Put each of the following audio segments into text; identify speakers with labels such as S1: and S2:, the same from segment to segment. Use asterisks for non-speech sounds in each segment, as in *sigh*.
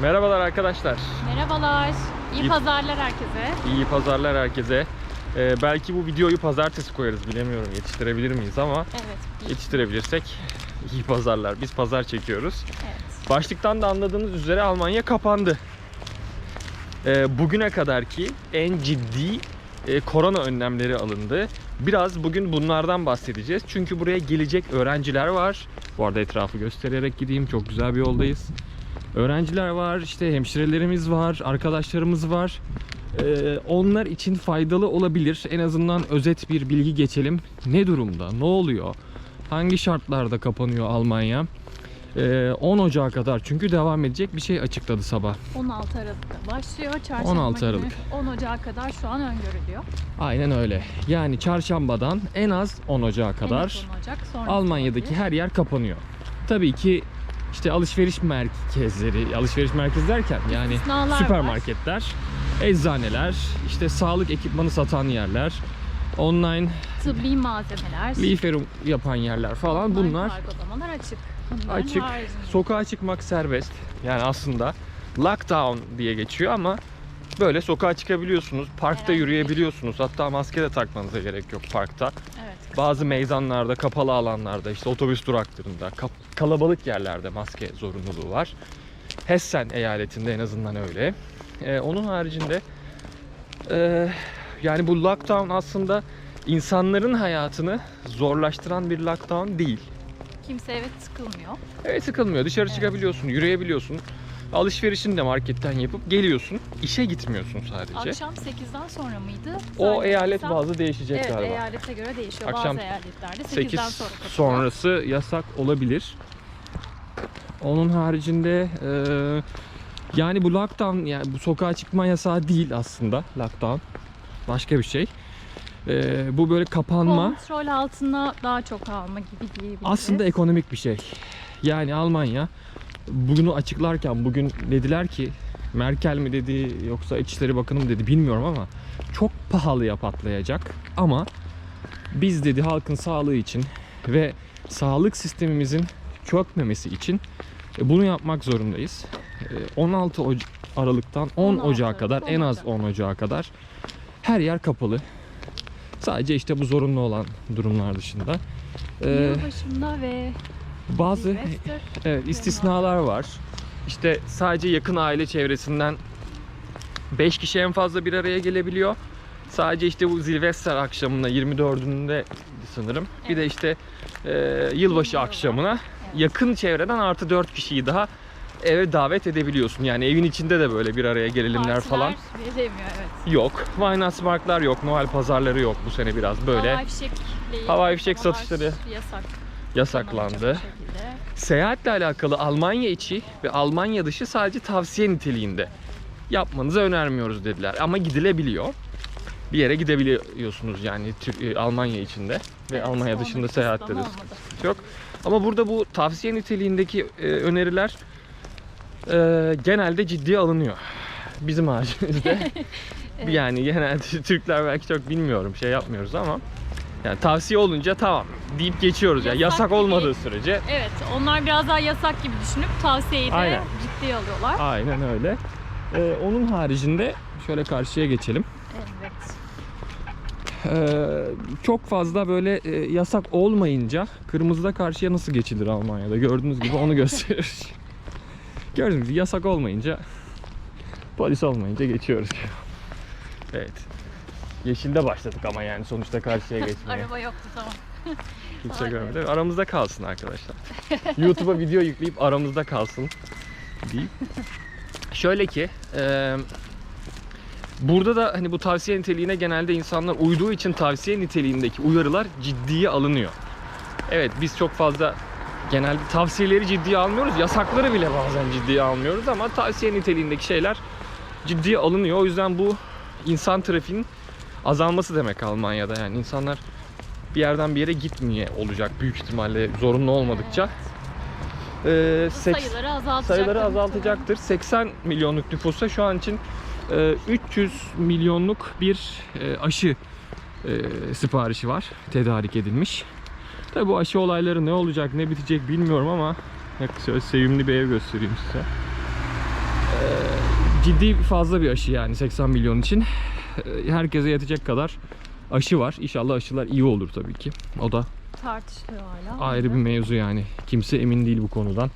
S1: Merhabalar arkadaşlar.
S2: Merhabalar. İyi,
S1: İyi-
S2: pazarlar herkese.
S1: İyi pazarlar herkese. Ee, belki bu videoyu pazartesi koyarız bilemiyorum yetiştirebilir miyiz ama
S2: Evet.
S1: yetiştirebilirsek iyi pazarlar. Biz pazar çekiyoruz.
S2: Evet.
S1: Başlıktan da anladığınız üzere Almanya kapandı. Ee, bugüne kadarki en ciddi e, korona önlemleri alındı. Biraz bugün bunlardan bahsedeceğiz. Çünkü buraya gelecek öğrenciler var. Bu arada etrafı göstererek gideyim. Çok güzel bir yoldayız. Öğrenciler var, işte hemşirelerimiz var, arkadaşlarımız var. Ee, onlar için faydalı olabilir. En azından özet bir bilgi geçelim. Ne durumda? Ne oluyor? Hangi şartlarda kapanıyor Almanya? Ee, 10 Ocağı kadar çünkü devam edecek bir şey açıkladı sabah.
S2: 16 Aralık'ta başlıyor. Çarşamba
S1: 16
S2: günü
S1: Aralık.
S2: 10 Ocağı kadar şu an öngörülüyor.
S1: Aynen öyle. Yani çarşambadan en az 10 Ocağı
S2: En
S1: kadar
S2: az 10 Ocak sonra
S1: Almanya'daki her yer kapanıyor. Tabii ki işte alışveriş merkezleri, alışveriş merkezi derken yani
S2: İstisnalar var.
S1: süpermarketler, eczaneler, işte sağlık ekipmanı satan yerler, online
S2: tıbbi malzemeler,
S1: liferum yapan yerler falan
S2: online
S1: bunlar
S2: kargolamalar açık. Bunların
S1: açık.
S2: haricinde.
S1: Sokağa çıkmak serbest. Yani aslında lockdown diye geçiyor ama böyle sokağa çıkabiliyorsunuz. Parkta
S2: bir-
S1: yürüyebiliyorsunuz. Hatta maske de takmanıza gerek yok parkta. Bazı meydanlarda, kapalı alanlarda, işte otobüs duraklarında, kalabalık yerlerde maske zorunluluğu var. Hessen eyaletinde en azından öyle. Ee, onun haricinde e, yani bu lockdown aslında insanların hayatını zorlaştıran bir lockdown değil.
S2: Kimse evet sıkılmıyor.
S1: Evet sıkılmıyor. Dışarı
S2: Evet.
S1: çıkabiliyorsun, yürüyebiliyorsun. Alışverişini de marketten yapıp geliyorsun. İşe gitmiyorsun sadece.
S2: Akşam 8'den sonra mıydı?
S1: o eyalet
S2: Zannedersem-
S1: bazı değişecek
S2: Evet
S1: galiba.
S2: eyalete göre değişiyor.
S1: Akşam
S2: Bazı eyaletlerde 8'den
S1: 8
S2: sonra kapatıyor.
S1: sonrası yasak olabilir. Onun haricinde e, yani bu lockdown yani bu sokağa çıkma yasağı değil aslında lockdown. Başka bir şey. E, bu böyle kapanma
S2: Kontrol altına daha çok alma gibi diyebiliriz.
S1: aslında ekonomik bir şey. Yani Almanya bugünü açıklarken bugün dediler ki Merkel mi dedi yoksa İçişleri Bakanı mı dedi bilmiyorum ama çok pahalıya patlayacak ama biz dedi halkın sağlığı için ve sağlık sistemimizin çökmemesi için e, bunu yapmak zorundayız. E, 16 Oc- Aralık'tan 10
S2: 16
S1: Ocağı kadar
S2: Aralık,
S1: en
S2: 10
S1: az
S2: Ocak.
S1: 10 Ocağı kadar her yer kapalı. Sadece işte bu zorunlu olan durumlar dışında. E,
S2: Yılbaşında ve
S1: bazı *laughs* Evet istisnalar var. İşte sadece yakın aile çevresinden 5 kişi en fazla bir araya gelebiliyor. Sadece işte bu Zilvester akşamına 24'ünde sanırım. Bir de
S2: Evet.
S1: işte e, yılbaşı akşamına
S2: Evet.
S1: yakın çevreden artı 4 kişiyi daha eve davet edebiliyorsun. Yani evin içinde de böyle bir araya gelelimler
S2: partiler
S1: falan
S2: verilemiyor evet.
S1: yok. Weihnachtsmarktlar yok. Noel pazarları yok bu sene biraz böyle
S2: Havai fişekle
S1: Havai fişek satışları
S2: yasak.
S1: Yasaklandı. Seyahatle alakalı Almanya içi ve Almanya dışı sadece tavsiye niteliğinde yapmanızı önermiyoruz dediler. Ama gidilebiliyor. Bir yere gidebiliyorsunuz yani e, Almanya içinde ve
S2: Evet,
S1: Almanya dışında seyahatte de sıkıntı yok. Ama burada bu tavsiye niteliğindeki e, öneriler e, genelde ciddiye alınıyor. Bizim *laughs* haricimizde.
S2: Evet.
S1: Yani genelde Türkler belki çok bilmiyorum şey yapmıyoruz ama yani tavsiye olunca tamam deyip geçiyoruz ya.
S2: Yasak
S1: Yasak
S2: gibi.
S1: olmadığı sürece
S2: Evet onlar biraz daha yasak gibi düşünüp tavsiyeyi de
S1: Aynen.
S2: ciddiye alıyorlar.
S1: Aynen öyle. Ee, onun haricinde şöyle karşıya geçelim.
S2: Evet.
S1: Ee, çok fazla böyle e, yasak olmayınca kırmızıda karşıya nasıl geçilir Almanya'da gördüğünüz gibi onu *laughs* gösterir. Gördüğünüz gibi yasak olmayınca polis olmayınca geçiyoruz. Evet. Yeşilde başladık ama yani sonuçta karşıya *laughs* geçmeye.
S2: Araba yoktu tamam. *laughs*
S1: Kimse görmedi. Aramızda kalsın arkadaşlar. YouTube'a video yükleyip aramızda kalsın deyip. Şöyle ki e, burada da hani bu tavsiye niteliğine genelde insanlar uyduğu için tavsiye niteliğindeki uyarılar ciddiye alınıyor. Evet biz çok fazla genelde tavsiyeleri ciddiye almıyoruz. Yasakları bile bazen ciddiye almıyoruz ama tavsiye niteliğindeki şeyler ciddiye alınıyor. O yüzden bu insan trafiğinin azalması demek Almanya'da. Yani insanlar bir yerden bir yere gitmeye olacak büyük ihtimalle zorunlu olmadıkça. Ee, seks-
S2: sayıları azaltacak.
S1: sayıları azaltacaktır. 80 milyonluk nüfusa şu an için e, 300 milyonluk bir e, aşı e, siparişi var. Tedarik edilmiş. Tabi bu aşı olayları ne olacak ne bitecek bilmiyorum ama şöyle sevimli bir ev göstereyim size. ciddi fazla bir aşı yani 80 milyon için. *laughs* Herkese yetecek kadar aşı var. İnşallah aşılar iyi olur tabii ki. O da
S2: Tartışılıyor hala.
S1: ayrı bir mevzu yani. Kimse emin değil bu konudan.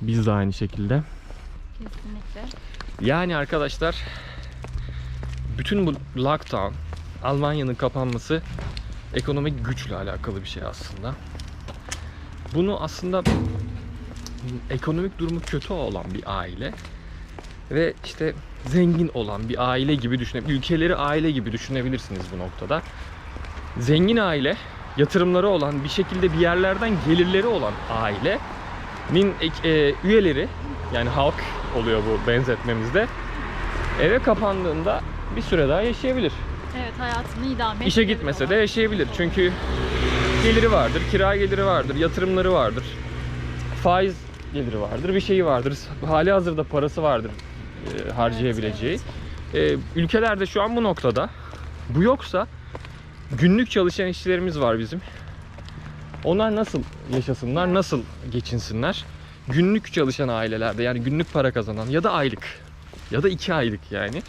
S1: Biz de aynı şekilde.
S2: Kesinlikle.
S1: Yani arkadaşlar bütün bu lockdown Almanya'nın kapanması ekonomik güçle alakalı bir şey aslında. Bunu aslında ekonomik durumu kötü olan bir aile ve işte zengin olan bir aile gibi düşünebilirsiniz. Ülkeleri aile gibi düşünebilirsiniz bu noktada. Zengin aile, yatırımları olan, bir şekilde bir yerlerden gelirleri olan ailenin e, üyeleri yani halk oluyor bu benzetmemizde. Eve kapandığında bir süre daha yaşayabilir.
S2: Evet hayatını idame
S1: İşe gitmese de yaşayabilir. Çünkü geliri vardır, kira geliri vardır, yatırımları vardır. Faiz geliri vardır, bir şeyi vardır. Hali hazırda parası vardır e, harcayabileceği. E, ülkelerde şu an bu noktada. Bu yoksa günlük çalışan işçilerimiz var bizim. Onlar nasıl yaşasınlar, nasıl geçinsinler? Günlük çalışan ailelerde yani günlük para kazanan ya da aylık ya da iki aylık yani.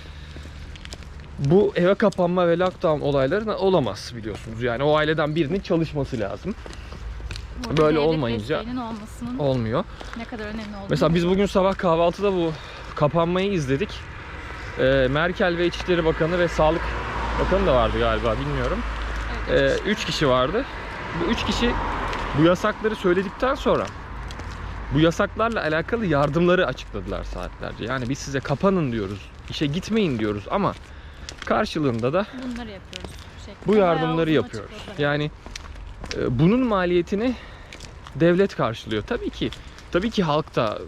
S1: Bu eve kapanma ve lockdown olayları olamaz biliyorsunuz. Yani o aileden birinin çalışması lazım.
S2: Burada
S1: böyle olmayınca Olmuyor.
S2: ne kadar önemli olduğunu
S1: Mesela biz bugün sabah kahvaltıda bu kapanmayı izledik. Ee, Merkel ve İçişleri Bakanı ve Sağlık Bakanı da vardı galiba bilmiyorum.
S2: Evet,
S1: Ee, üç kişi vardı. Bu üç kişi bu yasakları söyledikten sonra bu yasaklarla alakalı yardımları açıkladılar saatlerce. Yani biz size kapanın diyoruz, işe gitmeyin diyoruz ama karşılığında da
S2: bunları yapıyoruz.
S1: bu yardımları yapıyoruz. Yani bunun maliyetini devlet karşılıyor. Tabii ki tabii ki halk da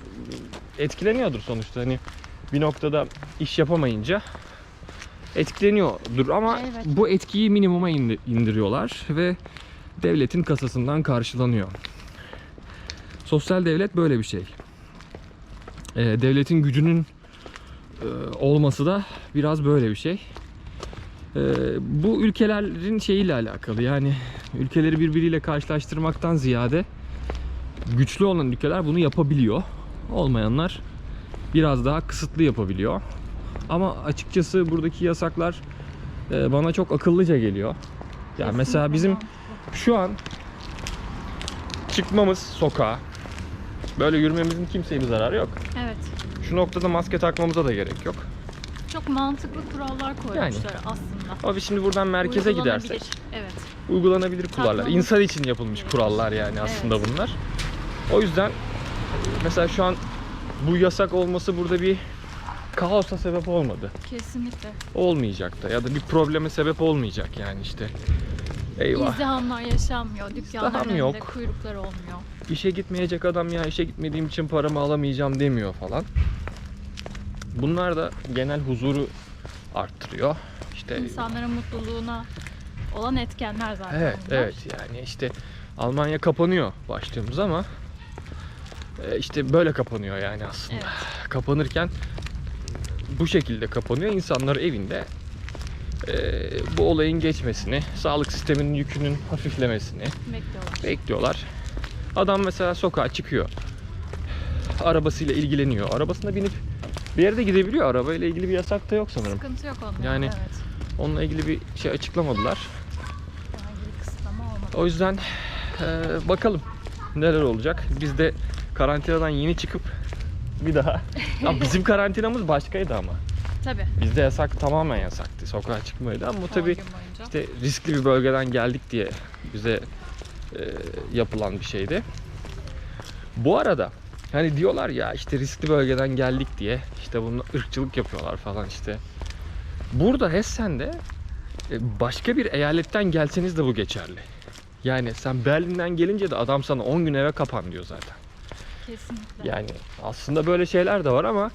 S1: etkileniyordur sonuçta. Hani bir noktada iş yapamayınca etkileniyordur ama
S2: Evet.
S1: bu etkiyi minimuma indi- indiriyorlar ve devletin kasasından karşılanıyor. Sosyal devlet böyle bir şey. E, devletin gücünün e, olması da biraz böyle bir şey. Ee, bu ülkelerin şeyiyle alakalı yani ülkeleri birbiriyle karşılaştırmaktan ziyade güçlü olan ülkeler bunu yapabiliyor. Olmayanlar biraz daha kısıtlı yapabiliyor. Ama açıkçası buradaki yasaklar e, bana çok akıllıca geliyor. Yani mesela bizim şu an çıkmamız sokağa böyle yürümemizin kimseye bir zararı yok.
S2: Evet.
S1: Şu noktada maske takmamıza da gerek yok.
S2: Çok mantıklı kurallar koymuşlar aslında.
S1: Ama biz şimdi buradan merkeze
S2: Uygulanabilir.
S1: gidersek
S2: Evet.
S1: uygulanabilir kurallar. İnsan için yapılmış kurallar yani aslında bunlar. O yüzden mesela şu an bu yasak olması burada bir kaosa sebep olmadı.
S2: Kesinlikle.
S1: Olmayacak da ya da bir probleme sebep olmayacak yani işte. Eyvah.
S2: İzdihamlar yaşanmıyor. Dükkanların
S1: İzdiham
S2: önünde
S1: yok.
S2: kuyruklar olmuyor.
S1: İşe gitmeyecek adam ya işe gitmediğim için paramı alamayacağım demiyor falan. Bunlar da genel huzuru arttırıyor. İşte
S2: İnsanların mutluluğuna olan etkenler zaten
S1: Evet,
S2: bunlar.
S1: evet yani işte Almanya kapanıyor başlığımız ama e, işte böyle kapanıyor yani aslında.
S2: Evet.
S1: Kapanırken bu şekilde kapanıyor. İnsanlar evinde e, bu olayın geçmesini, sağlık sisteminin yükünün hafiflemesini
S2: Bekliyorlar.
S1: bekliyorlar. Adam mesela sokağa çıkıyor. Arabasıyla ilgileniyor. Arabasına binip bir yere de gidebiliyor. Arabayla ilgili bir yasak da yok sanırım.
S2: Sıkıntı yok onda.
S1: Yani-
S2: Evet.
S1: Onunla ilgili bir şey açıklamadılar. O yüzden eee, bakalım neler olacak. Biz de karantinadan yeni çıkıp bir daha. *laughs* Ya bizim karantinamız başkaydı ama.
S2: Tabii.
S1: Bizde yasak tamamen yasaktı. Sokağa çıkmaydı ama tabii işte riskli bir bölgeden geldik diye bize eee, yapılan bir şeydi. Bu arada hani diyorlar ya işte riskli bölgeden geldik diye işte bunu ırkçılık yapıyorlar falan işte. Burada Hessen'de e, başka bir eyaletten gelseniz de bu geçerli. Yani sen Berlin'den gelince de adam sana 10 gün eve kapan diyor zaten.
S2: Kesinlikle.
S1: Yani aslında böyle şeyler de var ama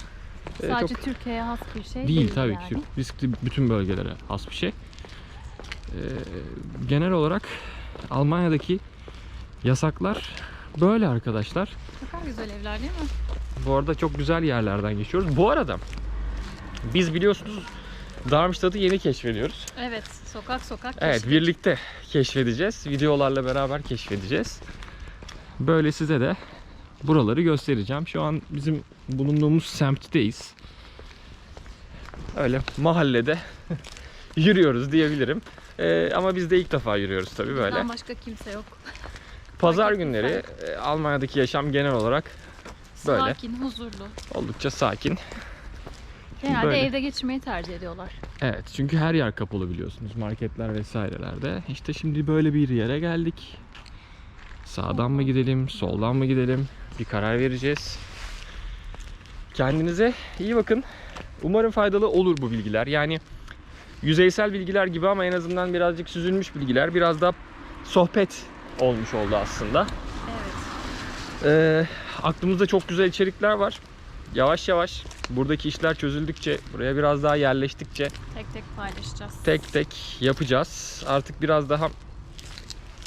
S1: e,
S2: Sadece
S1: çok
S2: Türkiye'ye has bir şey
S1: değil
S2: değil,
S1: tabii
S2: yani.
S1: ki. Riskli bütün bölgelere has bir şey. E, genel olarak Almanya'daki yasaklar böyle arkadaşlar.
S2: Ne kadar güzel evler değil mi?
S1: Bu arada çok güzel yerlerden geçiyoruz. Bu arada biz biliyorsunuz Darmstadt'ı yeni keşfediyoruz.
S2: Evet. Sokak sokak.
S1: Evet
S2: keşfet.
S1: birlikte keşfedeceğiz. Videolarla beraber keşfedeceğiz. Böyle size de buraları göstereceğim. Şu an bizim bulunduğumuz semtteyiz. öyle mahallede *laughs* yürüyoruz diyebilirim. Ee, ama biz de ilk defa yürüyoruz tabii böyle.
S2: Bizden başka kimse yok. *laughs*
S1: Pazar günleri e, Almanya'daki yaşam genel olarak Böyle.
S2: Sakin, huzurlu.
S1: oldukça sakin.
S2: Genelde
S1: Böyle.
S2: evde geçirmeyi tercih ediyorlar.
S1: Evet çünkü her yer kapalı biliyorsunuz marketler vesairelerde. İşte şimdi böyle bir yere geldik. Sağdan mı gidelim, soldan mı gidelim? Bir karar vereceğiz. Kendinize iyi bakın. Umarım faydalı olur bu bilgiler. Yani yüzeysel bilgiler gibi ama en azından birazcık süzülmüş bilgiler. Biraz da sohbet olmuş oldu aslında.
S2: Evet.
S1: Ee, aklımızda çok güzel içerikler var. Yavaş yavaş buradaki işler çözüldükçe, buraya biraz daha yerleştikçe
S2: Tek tek paylaşacağız.
S1: tek tek yapacağız. Artık biraz daha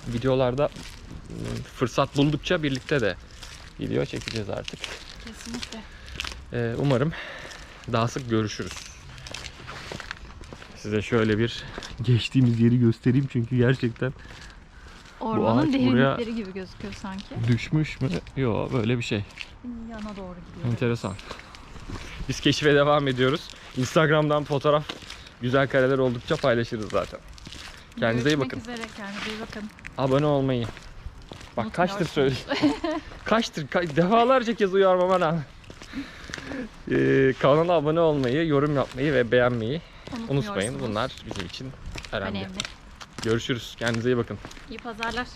S1: videolarda ım, fırsat buldukça birlikte de video çekeceğiz artık.
S2: Kesinlikle.
S1: Ee, umarım daha sık görüşürüz. Size şöyle bir geçtiğimiz yeri göstereyim çünkü gerçekten
S2: Ormanın derinlikleri gibi gözüküyor sanki.
S1: düşmüş mü? Yok böyle bir şey.
S2: Yana doğru gidiyor.
S1: Enteresan. Biz keşfe devam ediyoruz. Instagram'dan fotoğraf, güzel kareler oldukça paylaşırız zaten. Kendinize iyi bakın.
S2: üzere. Kendinize iyi bakın.
S1: Abone olmayı. Bak kaçtır
S2: Unutmuyorsunuz.
S1: söyle. *laughs* kaçtır, ka- defalarca kez uyarmama rağmen. Ee, kanala abone olmayı, yorum yapmayı ve beğenmeyi unutmayın. Bunlar bizim için önemli.
S2: önemli.
S1: Görüşürüz. Kendinize iyi bakın.
S2: İyi pazarlar.